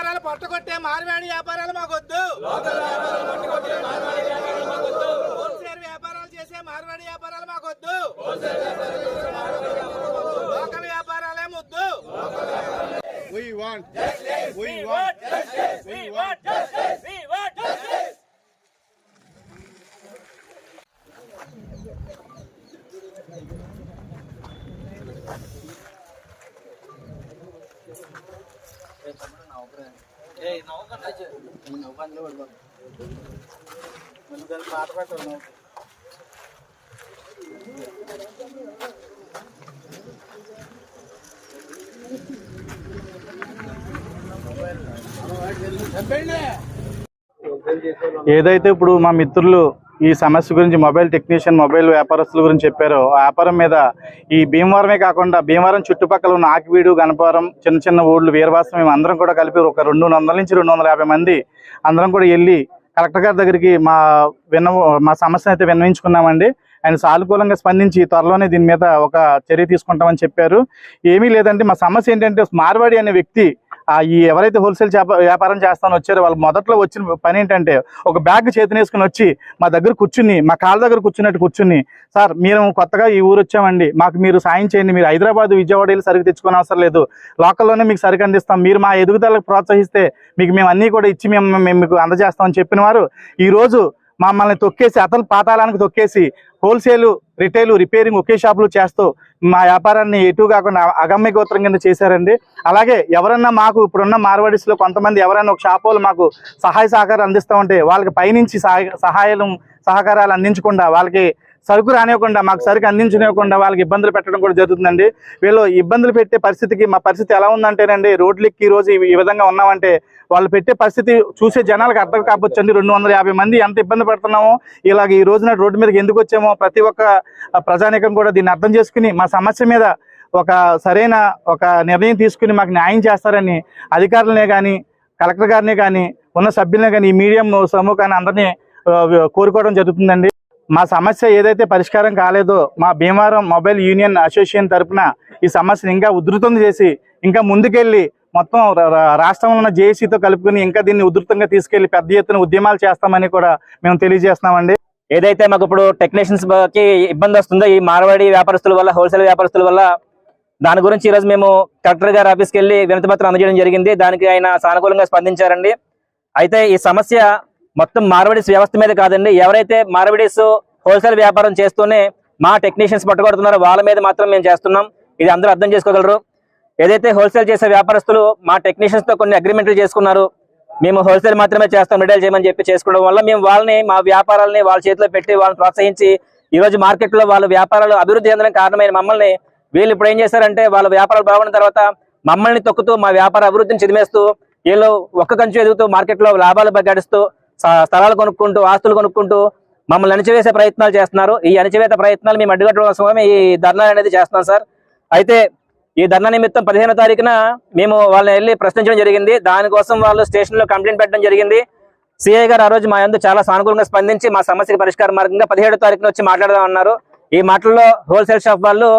వ్యాపారాలు పట్టుకొట్టే మార్వాడి వ్యాపారాలు మాకొద్దు. హోల్సేల్ వ్యాపారాలు చేసే మార్వాడి వ్యాపారాలు మాకొద్దు. లోకల్ వ్యాపారాలే ముద్దు. We want. We want. We want. ఏదైతే ఇప్పుడు మా మిత్రులు ఈ సమస్య గురించి మొబైల్ టెక్నీషియన్ మొబైల్ వ్యాపారస్తుల గురించి చెప్పారో. ఆ వ్యాపారం మీద ఈ భీమవరమే కాకుండా భీమవరం చుట్టుపక్కల ఉన్న ఆకివీడు గణపవరం చిన్న చిన్న ఊళ్ళు వీరవాసం మేము అందరం కూడా కలిపి ఒక రెండు వందల నుంచి రెండు వందల యాభై మంది అందరం కూడా వెళ్ళి కలెక్టర్ గారి దగ్గరికి మా విన్న మా సమస్యను అయితే విన్నవించుకున్నామండి. ఆయన సానుకూలంగా స్పందించి త్వరలోనే దీని మీద ఒక చర్య తీసుకుంటామని చెప్పారు. ఏమీ లేదంటే మా సమస్య ఏంటంటే మార్వాడి అనే వ్యక్తి ఈ ఎవరైతే హోల్సేల్ చేప వ్యాపారం చేస్తాను వచ్చారో వాళ్ళు మొదట్లో వచ్చిన పని ఏంటంటే ఒక బ్యాగ్ చేతినేసుకుని వచ్చి మా దగ్గర కూర్చుని మా కాళ్ళ దగ్గర కూర్చున్నట్టు కూర్చుని సార్ మీరు కొత్తగా ఈ ఊరు వచ్చామండి. మాకు మీరు సాయం చేయండి. మీరు హైదరాబాద్ విజయవాడ వెళ్ళి సరుకు తెచ్చుకోని అవసరం లేదు. లోకల్లోనే మీకు సరుకు అందిస్తాం. మీరు మా ఎదుగుదలకు ప్రోత్సహిస్తే మీకు మేము అన్నీ కూడా ఇచ్చి మేము మేము మీకు అందజేస్తామని చెప్పిన వారు ఈరోజు మమ్మల్ని తొక్కేసి అతను పాతాళానికి తొక్కేసి హోల్సేల్ రిటైల్ రిపేరింగ్ ఒకే షాపులు చేస్తూ మా వ్యాపారాన్ని ఎటు కాకుండా అగమ్య గోత్రం కింద చేశారండి. అలాగే ఎవరన్నా మాకు ఇప్పుడున్న మార్వాడీస్లో కొంతమంది ఎవరైనా ఒక షాప్ వాళ్ళు మాకు సహాయ సహకారం అందిస్తూ ఉంటే వాళ్ళకి పైనుంచి సహాయ సహాయాలు సహకారాలు అందించకుండా వాళ్ళకి సరుకు రానివ్వకుండా మాకు సరుకు అందించనివ్వకుండా వాళ్ళకి ఇబ్బందులు పెట్టడం కూడా జరుగుతుందండి. వీళ్ళు ఇబ్బందులు పెట్టే పరిస్థితికి మా పరిస్థితి ఎలా ఉందంటేనండి రోడ్లకి ఈ రోజు ఈ- విధంగా ఉన్నామంటే వాళ్ళు పెట్టే పరిస్థితి చూసే జనాలకు అర్థం కాకపోవచ్చండి. రెండు వందల యాభై మంది ఎంత ఇబ్బంది పడుతున్నామో ఇలాగ ఈ రోజున రోడ్డు మీదకి ఎందుకు వచ్చామో ప్రతి ఒక్క ప్రజానికం కూడా దీన్ని అర్థం చేసుకుని మా సమస్య మీద ఒక సరైన ఒక నిర్ణయం తీసుకుని మాకు న్యాయం చేస్తారని అధికారులనే కానీ కలెక్టర్ గారిని కానీ ఉన్న సభ్యులనే కానీ ఈ మీడియం సమూహాన్ని అందరినీ కోరుకోవడం జరుగుతుందండి. మా సమస్య ఏదైతే పరిష్కారం కాలేదో మా భీమవరం మొబైల్ యూనియన్ అసోసియేషన్ తరఫున ఈ సమస్యను ఇంకా ఉధృతం చేసి ఇంకా ముందుకెళ్ళి మొత్తం రాష్ట్రంలో ఉన్న జేఏసీతో కలుపుకొని ఇంకా దీన్ని ఉధృతంగా తీసుకెళ్ళి పెద్ద ఎత్తున ఉద్యమాలు చేస్తామని కూడా మేము తెలియజేస్తున్నామండి. ఏదైతే మాకు ఇప్పుడు టెక్నీషియన్స్కి ఇబ్బంది వస్తుందో ఈ మార్వాడి వ్యాపారస్తుల వల్ల హోల్సేల్ వ్యాపారస్తుల వల్ల దాని గురించి ఈరోజు మేము కలెక్టర్ గారి ఆఫీస్కి వెళ్ళి వినతి పత్రం అందజేయడం జరిగింది. దానికి ఆయన సానుకూలంగా స్పందించారండి. అయితే ఈ సమస్య మొత్తం మార్వడీస్ వ్యవస్థ మీద కాదండి. ఎవరైతే మార్వడీస్ హోల్సేల్ వ్యాపారం చేస్తూనే మా టెక్నీషియన్స్ పట్టుకొడుతున్నారో వాళ్ళ మీద మాత్రం మేము చేస్తున్నాం. ఇది అందరూ అర్థం చేసుకోగలరు. ఏదైతే హోల్సేల్ చేసే వ్యాపారస్తులు మా టెక్నీషియన్స్తో కొన్ని అగ్రిమెంట్లు చేసుకున్నారు మేము హోల్సేల్ మాత్రమే చేస్తాం రిటైల్ చేయమని చెప్పి చేసుకోవడం వల్ల మేము వాళ్ళని మా వ్యాపారాలని వాళ్ళ చేతిలో పెట్టి వాళ్ళని ప్రోత్సహించి ఈరోజు మార్కెట్లో వాళ్ళ వ్యాపారాలు అభివృద్ధి చెందడం కారణమైన మమ్మల్ని వీళ్ళు ఇప్పుడు ఏం చేశారంటే వాళ్ళ వ్యాపారాలు బాగున్న తర్వాత మమ్మల్ని తొక్కుతూ మా వ్యాపార అభివృద్ధిని చిదిమేస్తూ వీళ్ళు ఒక్క కంచు ఎదుగుతూ మార్కెట్లో లాభాలు గడిస్తూ స్థలాలు కొనుక్కుంటూ ఆస్తులు కొనుక్కుంటూ మమ్మల్ని అణచివేసే ప్రయత్నాలు చేస్తున్నారు. ఈ అణచివేత ప్రయత్నాలు మేము అడ్డుకట్టడం కోసమే ఈ ధర్నా అనేది చేస్తున్నాం సార్. అయితే ఈ ధర్నా నిమిత్తం పదిహేనో తారీఖున మేము వాళ్ళని వెళ్ళి ప్రశ్నించడం జరిగింది. దానికోసం వాళ్ళు స్టేషన్లో కంప్లైంట్ పెట్టడం జరిగింది. సిఐ గారు ఆ రోజు మా యందు చాలా సానుకూలంగా స్పందించి మా సమస్యకి పరిష్కార మార్గంగా పదిహేడో తారీఖున వచ్చి మాట్లాడదాం అన్నారు. ఈ మాటల్లో హోల్సేల్ షాప్ వాళ్ళు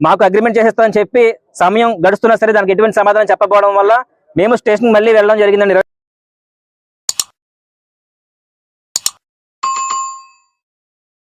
మాకు అగ్రిమెంట్ చేసేస్తామని చెప్పి సమయం గడుస్తున్నా సరే దానికి ఎటువంటి సమాధానం చెప్పకపోవడం వల్ల మేము స్టేషన్ మళ్ళీ వెళ్ళడం జరిగిందండి.